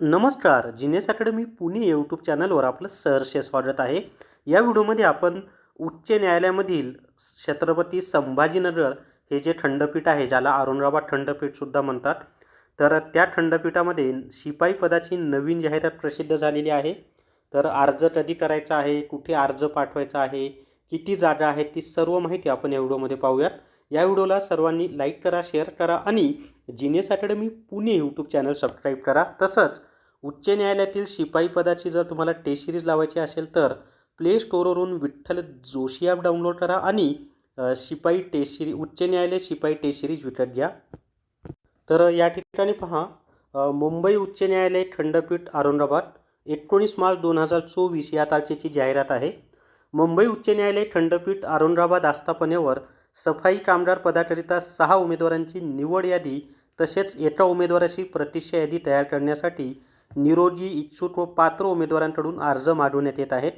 नमस्कार जिनेस academy Pune YouTube चॅनलवर आपलं सहर्ष स्वागत आहे. या व्हिडिओमध्ये आपण उच्च न्यायालयामधील छत्रपती संभाजीनगर हे जे खंडपीठ आहे ज्याला औरंगाबाद खंडपीठसुद्धा म्हणतात तर त्या खंडपीठामध्ये शिपाई पदाची नवीन जाहिरात प्रसिद्ध झालेली आहे. तर अर्ज कधी करायचा आहे कुठे अर्ज पाठवायचा आहे किती जागा आहेत ती सर्व माहिती आपण या व्हिडिओमध्ये पाहूयात. या व्हिडिओला सर्वांनी लाईक करा शेअर करा आणि जिनेस academy Pune YouTube channel subscribe करा. तसंच उच्च न्यायालयातील शिपाई पदाची जर तुम्हाला टेस्ट सिरीज लावायची असेल तर प्ले स्टोअरवरून विठ्ठल जोशी ॲप डाउनलोड करा आणि शिपाई टेस्ट सिरीज उच्च न्यायालय शिपाई टेस्ट सिरीज विकत घ्या. तर या ठिकाणी पहा मुंबई उच्च न्यायालय खंडपीठ औरंगाबाद एकोणीस मार्च दोन हजार चोवीस या तारखेची जाहिरात आहे. मुंबई उच्च न्यायालय खंडपीठ औरंगाबाद आस्थापनेवर सफाई कामगार पदाकरिता सहा उमेदवारांची निवड यादी तसेच एका उमेदवाराची प्रतीक्षा यादी तयार करण्यासाठी निरोगी इच्छुक व पात्र उमेदवारांकडून अर्ज मागवण्यात येत आहेत.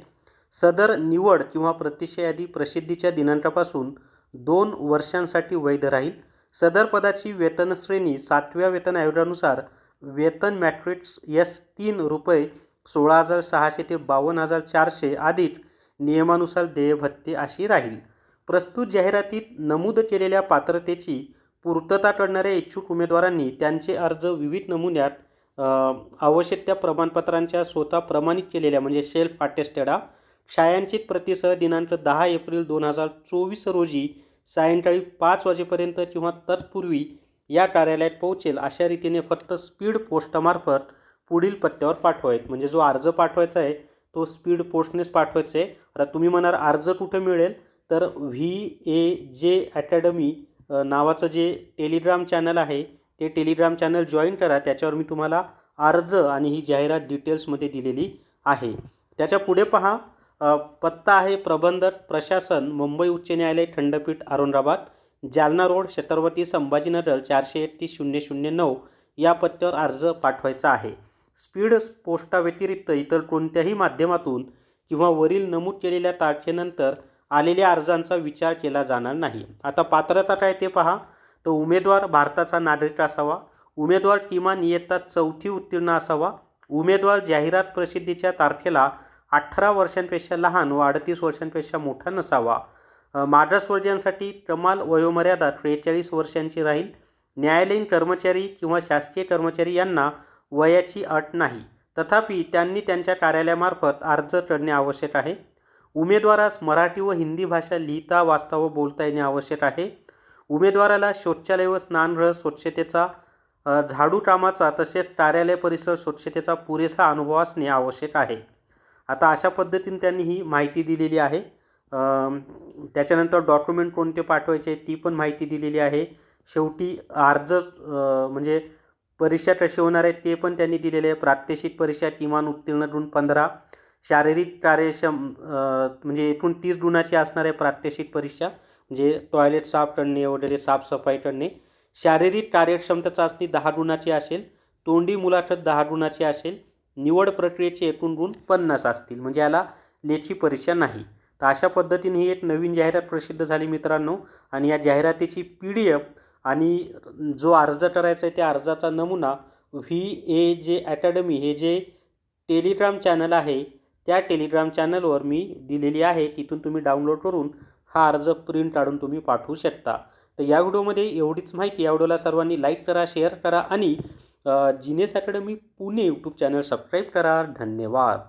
सदर निवड किंवा प्रतिष्ठा यादी प्रसिद्धीच्या दिनांकापासून दोन वर्षांसाठी वैध राहील. सदर पदाची वेतन श्रेणी सातव्या वेतन आयोगानुसार वेतन मॅट्रिक्स एस तीन रुपये सोळा हजार सहाशे ते बावन्न हजार चारशे अधिक नियमानुसार देयभत्ते अशी राहील. प्रस्तुत जाहिरातीत नमूद केलेल्या पात्रतेची पूर्तता करणाऱ्या इच्छुक उमेदवारांनी त्यांचे अर्ज विविध नमुन्यात आवश्यक त्या प्रमाणपत्रांच्या स्वतः प्रमाणित केलेल्या म्हणजे सेल्फ अटेस्टेडा छायांचित प्रतीसह दिनांक दहा एप्रिल दोन हजार चोवीस रोजी सायंकाळी पाच वाजेपर्यंत किंवा तत्पूर्वी या कार्यालयात पोहोचेल अशा रीतीने फक्त स्पीड पोस्टमार्फत पुढील पत्त्यावर पाठवायत म्हणजे जो अर्ज पाठवायचा आहे तो स्पीड पोस्टनेच पाठवायचा आहे. आता तुम्ही म्हणाल अर्ज कुठे मिळेल तर व्ही ए जे अकॅडमी नावाचं जे टेलिग्राम चॅनल आहे ते टेलिग्राम चॅनल जॉईन करा त्याच्यावर मी तुम्हाला अर्ज आणि ही जाहिरात डिटेल्समध्ये दिलेली आहे. त्याच्या पुढे पहा पत्ता आहे प्रबंधक प्रशासन मुंबई उच्च न्यायालय खंडपीठ औरंगाबाद जालना रोड छत्रपती संभाजीनगर चारशे एकतीस शून्य शून्य नऊ या पत्त्यावर अर्ज पाठवायचा आहे. स्पीड पोस्टाव्यतिरिक्त इतर कोणत्याही माध्यमातून किंवा वरील नमूद केलेल्या तारखेनंतर आलेल्या अर्जांचा विचार केला जाणार नाही. आता पात्रता काय ते पहा. तर उमेदवार भारताचा नागरिक असावा. उमेदवार किमान इयत्ता चौथी उत्तीर्ण असावा. उमेदवार जाहिरात प्रसिद्धीच्या तारखेला अठरा वर्षांपेक्षा लहान व अडतीस वर्षांपेक्षा मोठा नसावा. अ, कमाल वयोमर्यादा त्रेचाळीस वर्षांची राहील. न्यायालयीन कर्मचारी किंवा शासकीय कर्मचारी यांना वयाची अट नाही. तथापि त्यांनी त्यांच्या कार्यालयामार्फत अर्ज करणे आवश्यक आहे. उमेदवारास मराठी व हिंदी भाषा लिहिता वाचता व बोलता येणे आवश्यक आहे. उमेदवाराला शौचालय व स्नानगृह स्वच्छतेचा झाडू कामाचा तसेच कार्यालय परिसर स्वच्छतेचा पुरेसा अनुभव असणे आवश्यक आहे. आता अशा पद्धतीने त्यांनी ही माहिती दिलेली आहे. त्याच्यानंतर डॉक्युमेंट कोणते पाठवायचे ती पण माहिती दिलेली आहे. शेवटी अर्ज म्हणजे परीक्षा कशी होणार आहे ते पण त्यांनी दिलेले आहे. प्रात्यक्षिक परीक्षा किमान उत्तीर्ण गुण पंधरा शारीरिक कार्यक्षम म्हणजे एकूण तीस गुणाची असणार आहे प्रात्यक्षिक परीक्षा. जे टॉयलेट साफ करणे वगैरे साफसफाई करणे शारीरिक कार्यक्षमता चाचणी दहा गुणाची असेल तोंडी मुलाखत दहा गुणाची असेल निवड प्रक्रियेचे एकूण गुण पन्नास असतील. म्हणजे याला लेखी परीक्षा नाही. तर अशा पद्धतीने ही एक नवीन जाहिरात प्रसिद्ध झाली मित्रांनो. आणि या जाहिरातीची पी डी एफ आणि जो अर्ज करायचा आहे त्या अर्जाचा नमुना व्ही ए जे अकॅडमी हे जे टेलिग्राम चॅनल आहे त्या टेलिग्राम चॅनलवर मी दिलेली आहे. तिथून तुम्ही डाउनलोड करून हा अर्ज प्रिंट काढून तुम्ही पाठवू शकता. तर या व्हिडिओमध्ये एवढीच माहिती. या व्हिडिओला सर्वांनी लाईक करा शेअर करा आणि जिनेस academy Pune YouTube channel subscribe करा. धन्यवाद.